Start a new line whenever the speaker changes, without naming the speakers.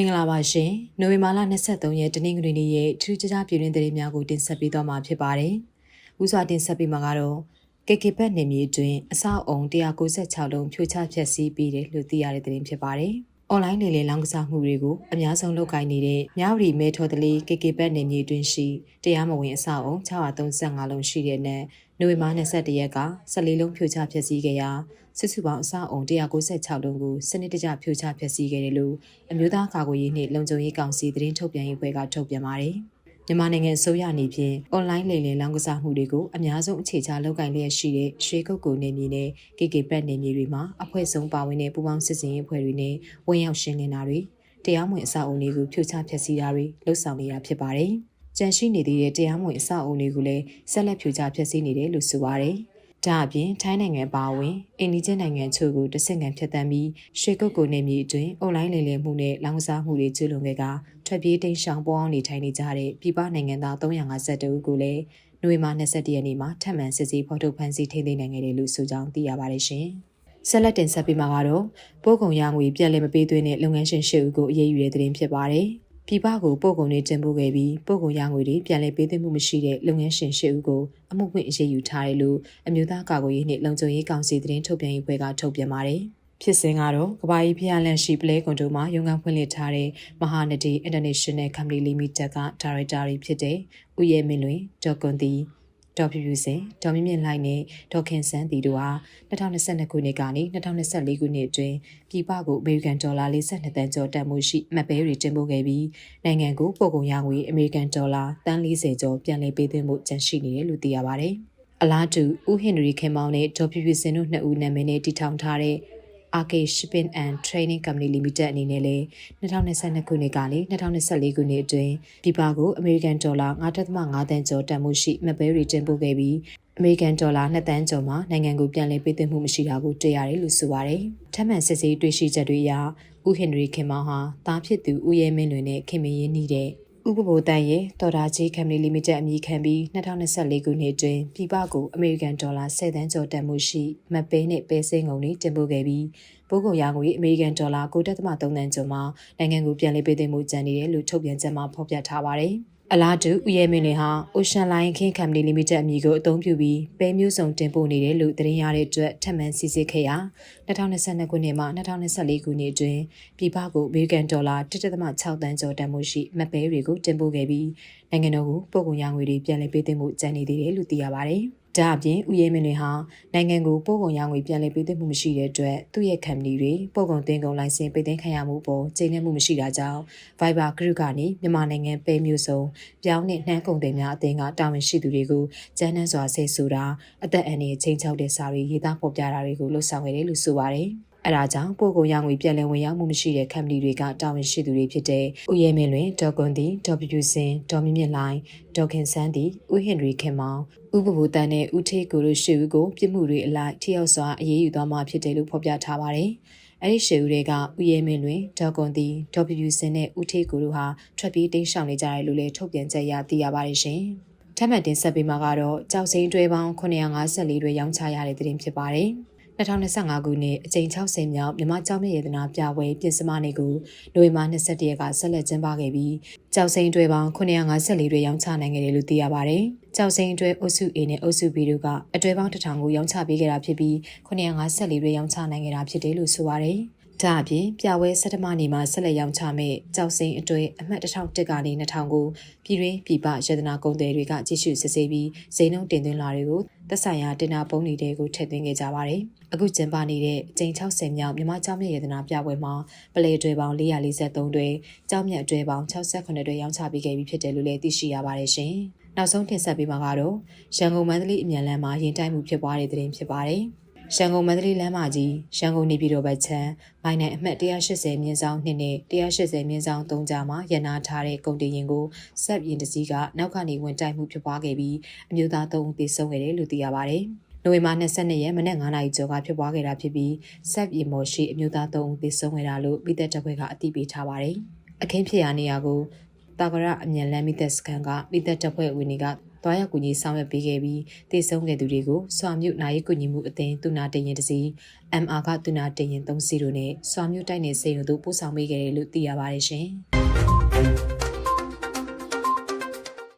င်္ဂလာပါရှင်။နိုဝင်ဘာလ23ရက်တနင်္ဂနွေနေ့ရဲ့ထူးခြားပြည်တွင်းသတင်းများကိုတင်ဆက်ပေးသွားမှာဖြစ်ပါတယ်။ဦးစွာတင်ဆက်ပေးမှာကတော့ KK ဘက်နေမြေတွင်အဆောက်အုံ196လုံးဖြိုချဖျက်ဆီးပြီးတယ်လို့သိရတဲ့သတင်းဖြစ်ပါတယ်။ online လေလေလောင်းကစားမှုတွေကိုအများဆုံးလုပ်ကိုင်နေတဲ့မြဝတီမဲထော်တလီ KK ဘက်နေမြေတွင်ရှိတရားမဝင်အဆောက်အုံ635လုံးရှိတဲ့နဲ့နိုဝင်ဘာ22ရက်က14လုံးဖြိုချဖျက်ဆီးခဲ့ရာစစ်စုပေါင်းအဆောက်အုံ196လုံးကိုစနစ်တကျဖြိုချဖျက်ဆီးခဲ့တယ်လို့အမျိုးသားကာကွယ်ရေးနှင့်လုံခြုံရေးကောင်စီသတင်းထုတ်ပြန်ရေးဘွဲကထုတ်ပြန်ပါတယ်။ မြန်မာနိုင်ငံအစိုးရအနေဖြင့် online လိမ်လည်လောင်းကစားမှုတွေကိုအများဆုံးအခြေချလုပ်ကိုင်လျက်ရှိတဲ့ရွှေကုတ်ကိုနေမြေနဲ့ KK ဘက်နေမြေတွေမှာအဖွဲ့ဆုံးပါဝင်တဲ့ပူးပေါင်းစစ်စင်ရေးအဖွဲ့တွေနဲ့ဝင်ရောက်ရှင်းလင်းတာတွေတရားမဝင်အဆောက်အုံတွေကိုဖြိုချဖျက်ဆီးတာတွေလှုပ်ဆောင်နေတာဖြစ်ပါတယ်။ကြန့်ရှိနေသေးတဲ့တရားမဝင်အဆောက်အုံတွေကိုလည်းဆက်လက်ဖြိုချဖျက်ဆီးနေတယ်လို့ဆိုပါတယ်။ ဒါအပြင်ထိုင်းနိုင်ငံပါဝင်အိန္ဒိယနိုင်ငံချို့ကိုတဆင့်ခံဖြတ်တန်းပြီးရွှေကုတ်ကိုနေမြေအတွင်းအွန်လိုင်းလိမ်လည်မှုနဲ့လောင်စာမှုတွေကျူးလွန်ခဲ့ကထွက်ပြေးတိမ်းရှောင်ပေါ်အောင်နေထိုင်နေကြတဲ့ပြည်ပနိုင်ငံသား352ဦးကိုလည်းနိုဝင်ဘာ22ရက်နေ့မှာထပ်မံစစ်ဆေးဖော်ထုတ်ဖမ်းဆီးထိန်းသိမ်းနိုင်ခဲ့တယ်လို့ဆိုကြောင်းသိရပါတယ်ရှင်။ဆက်လက်တင်ဆက်ပေးမှာကတော့ပို့ကုန်ရငွေပြက်လက်မပေးသွင်းတဲ့လုပ်ငန်းရှင်၈ဦးကိုအရေးယူတဲ့သတင်းဖြစ်ပါတယ်။ ပြည်ပကိုပို့ကုန်တွေတင်ပို့ခဲ့ပြီးပို့ကုန်ရငွေတွေပြန်လည်ပေးသွင်းမှုမရှိတဲ့လုပ်ငန်းရှင်၈ဦးကိုအမှုဖွင့်အရေးယူထားတယ်လို့အမျိုးသားကာကွယ်ရေးနှင့်လုံခြုံရေးကောင်စီသတင်းထုတ်ပြန်ရေးဘွဲကထုတ်ပြန်ပါတယ်။ဖြစ်စဉ်ကတော့ကဘာကြီးဖျားလန်ရှိပလဲကွန်တိုမှာရုံးခန်းဖွင့်လှစ်ထားတဲ့မဟာနဒီ International Company Limited ကဒါရိုက်တာတွေဖြစ်တဲ့ဦးရဲမင်းလွင်ဒေါ်ကွန်တီ ဒေါ်ဖြူဖြူစင်ဒေါ်မြင့်မြင့်လိုက်နဲ့ဒေါ်ခင်ဆန်းတီတို့ဟာ2022ခုနှစ်ကနေ2024ခုနှစ်အတွင်းပြည်ပကိုအမေရိကန်ဒေါ်လာ42တန်ကျော်တန်မှုရှိမတ်ပဲတွေတင်ပို့ခဲ့ပြီးနိုင်ငံကိုပို့ကုန်ရငွေအမေရိကန်ဒေါ်လာတန်40ကျော်ပြန်လည်ပေးသွင်းမှုကြန့်ရှိနေတယ်လို့သိရပါတယ်။အလားတူဦးဟင်နရီခင်မောင်နဲ့ဒေါ်ဖြူဖြူစင်တို့နှစ်ဦးနာမည်နဲ့တည်ထောင်ထားတဲ့ RK Shipping and Training Company Limited အနေနဲ့လည်း2022ခုနှစ်ကနေ2024ခုနှစ်အတွင်းပြည်ပကိုအမေရိကန်ဒေါ်လာ9.5တန်ကျော်တန်မှုရှိမဘဲတွေတင်ပို့ခဲ့ပြီးအမေရိကန်ဒေါ်လာ2တန်းကျော်မှာနိုင်ငံကိုပြန်လည်ပေးသွင်းမှုမရှိတာကိုတွေ့ရတယ်လို့ဆိုပါတယ်။ထပ်မံစစ်ဆေးတွေ့ရှိချက်တွေအရဦးဟင်နရီခင်မောင်ဟာတားဖြစ်သူဦးရဲမင်းလွင်နဲ့ခင်မင်းရင်းနှီးတဲ့ ဥပဘိုတန်ရဲ့တော်တာကြီး Company Limited အမည်ခံပြီး2024ခုနှစ်တွင်ပြည်ပကိုအမေရိကန်ဒေါ်လာ10သန်းကျော်တန်မှုရှိမတ်ပဲနဲ့ပဲစင်းငုံတွေတင်ပို့ခဲ့ပြီးပိုးကုန်ရငွေအမေရိကန်ဒေါ်လာ9.3သန်းကျော်မှနိုင်ငံကိုပြန်လည်ပေးသွင်းမှုကြံနေတယ်လို့ထုတ်ပြန်ချက်မှာဖော်ပြထားပါတယ်။ အလားတူဦးရဲမင်းလင်ဟာ Ocean Line King Company Limited အမည်ကိုအသုံးပြုပြီးပဲမျိုးစုံတင်ပို့နေတယ်လို့သတင်းရတဲ့အတွက်ထပ်မံစစ်ဆေးခဲ့ရာ2022ခုနှစ်မှ2024ခုနှစ်အတွင်းပြည်ပကိုအမေရိကန်ဒေါ်လာ1.6တန်းကျော်တန်မှုရှိမပဲတွေကိုတင်ပို့ခဲ့ပြီးနိုင်ငံတော်ကိုပို့ကုန်ရငွေတွေပြန်လည်ပေးသွင်းမှုကြံနေသေးတယ်လို့သိရပါတယ်။ ဒါအပြင်ဥရဲမင်းတွေဟာနိုင်ငံကိုပို့ကုန်ရငွေပြန်လည်ပေးသွင်းမှုမရှိတဲ့အတွက်သူ့ရဲ့ company တွေပို့ကုန်တင်ကုန်လိုင်စင်ပိတ်သိမ်းခံရမှုပေါ်ချိန်နှက်မှုမရှိတာကြောင့် Viber Group ကနေမြန်မာနိုင်ငံပဲမျိုးစုံပြောင်းနဲ့နှမ်းကုန်တင်များအသင်းကတာဝန်ရှိသူတွေကိုကျန်းနှံစွာဆဲဆိုတာအသက်အန္တရာယ်ချိန်ချောက်တဲ့စာတွေရေးသားဖော်ပြတာတွေကိုလှုပ်ဆောင်ခဲ့တယ်လို့ဆိုပါတယ်။ အဲဒါကြောင့်ပို့ကုန်ရငွေပြန်လည်ဝင်ရောက်မှုမရှိတဲ့ company တွေကတာဝန်ရှိသူတွေဖြစ်တဲ့ဦးရဲမင်းလွင်ဒေါ်ကွန်တီဒေါ်ပြူစင်ဒေါ်မြင့်မြင့်လိုင်းဒေါ်ခင်ဆန်းတီဦးဟင်နရီခင်မောင်ဥပဘူတန်နဲ့ဦးထေးကိုတို့ရှေ့ဦးကိုပြစ်မှုတွေအလိုက်ထိရောက်စွာအရေးယူသွားမှာဖြစ်တယ်လို့ဖော်ပြထားပါတယ်။အဲဒီရှေ့ဦးတွေကဦးရဲမင်းလွင်ဒေါ်ကွန်တီဒေါ်ပြူစင်နဲ့ဦးထေးကိုတို့ဟာထွက်ပြေးတိမ်းရှောင်နေကြတယ်လို့လည်းထုတ်ပြန်ချက်ရသိရပါတယ်ရှင်။ထပ်မံတင်ဆက်ပေးမှာကတော့ကြောက်စိမ်းတွဲပေါင်း954တွေရောင်းချရတဲ့တင်ဖြစ်ပါတယ်။ 2025ခုနှစ်အကြိမ်60မြောက်မြမကျောင်းမြရတနာပြပွဲပြင်စမနေ့ကိုနိုဝင်ဘာ22ရက်ကဆက်လက်ကျင်းပခဲ့ပြီးကြောက်စိန်တွဲပေါင်း954တွေရောင်းချနိုင်ခဲ့တယ်လို့သိရပါတယ်။ကြောက်စိန်တွဲအုပ်စု A နဲ့အုပ်စု B တို့ကအတွဲပေါင်း1000ကိုရောင်းချပေးခဲ့တာဖြစ်ပြီး954တွေရောင်းချနိုင်ခဲ့တာဖြစ်တယ်လို့ဆိုပါတယ်။ ဒါအပြင်ပြပွဲစက်တမနေမှာဆက်လက်ရောင်းချမဲ့ကြောက်စိန်အတွဲအမှတ်1001ကနေ2000ကိုပြည်တွင်းပြည်ပရတနာကုန်သည်တွေကကြည့်ရှုစစ်ဆေးပြီးဈေးနှုန်းတင်သွင်းလာတွေကိုသက်ဆိုင်ရာတင်နာပုံးတွေကိုထည့်သွင်းခဲ့ကြပါတယ်။အခုကျင်းပနေတဲ့အကြိမ်60မြောက်မြမကျောင်းမြတ်ရတနာပြပွဲမှာပလေတွေပေါင်း443တွေကျောင်းမြတ်တွေပေါင်း68တွေရောင်းချပေးခဲ့ပြီးဖြစ်တယ်လို့လည်းသိရှိရပါတယ်ရှင်။နောက်ဆုံးတင်ဆက်ပေးမှာကတော့ရန်ကုန်မန္တလေးအမြန်လမ်းမှာရင်တိုက်မှုဖြစ်ပွားတဲ့တဲ့တင်ဖြစ်ပါတယ်။ ရန်ကုန်မန္တလေးလမ်းမကြီးရန်ကုန်နေပြည်တော်ဘက်ခြမ်းမိုင်းနိုင်အမှတ်180မြင်းဆောင်2နဲ့180မြင်းဆောင်3ကြားမှာရန်နာထားတဲ့ကုန်တင်ရင်ကိုဆက်ရင်တစည်းကနောက်ကနေဝင်တိုက်မှုဖြစ်ပွားခဲ့ပြီးအမျိုးသား3ဦးသေဆုံးခဲ့တယ်လို့သိရပါတယ်။နိုဝင်ဘာ22ရက်မနက်9:00နာရီကျော်ကဖြစ်ပွားခဲ့တာဖြစ်ပြီးဆက်ပြေမော်ရှိအမျိုးသား3ဦးသေဆုံးခဲ့တာလို့ပြည်သက်တပ်ဖွဲ့ကအသိပေးထားပါတယ်။အခင်းဖြစ်ရာနေရာကိုတာကရအမြန်လမ်းမိသက်စကန်ကပြည်သက်တပ်ဖွဲ့ဝင်တွေက တွားရောက်ကူညီဆောင်ရွက်ပေးခဲ့ပြီးတည်ဆုံးခဲ့သူတွေကိုစွာမြို့နိုင်ကူညီမှုအသင်းတူနာတရင်တစီ MR ကတူနာတရင်3စီတို့နဲ့စွာမြို့တိုက်နယ်စေရုံတို့ပို့ဆောင်ပေးခဲ့တယ်လို့သိရပါတယ်ရှင်။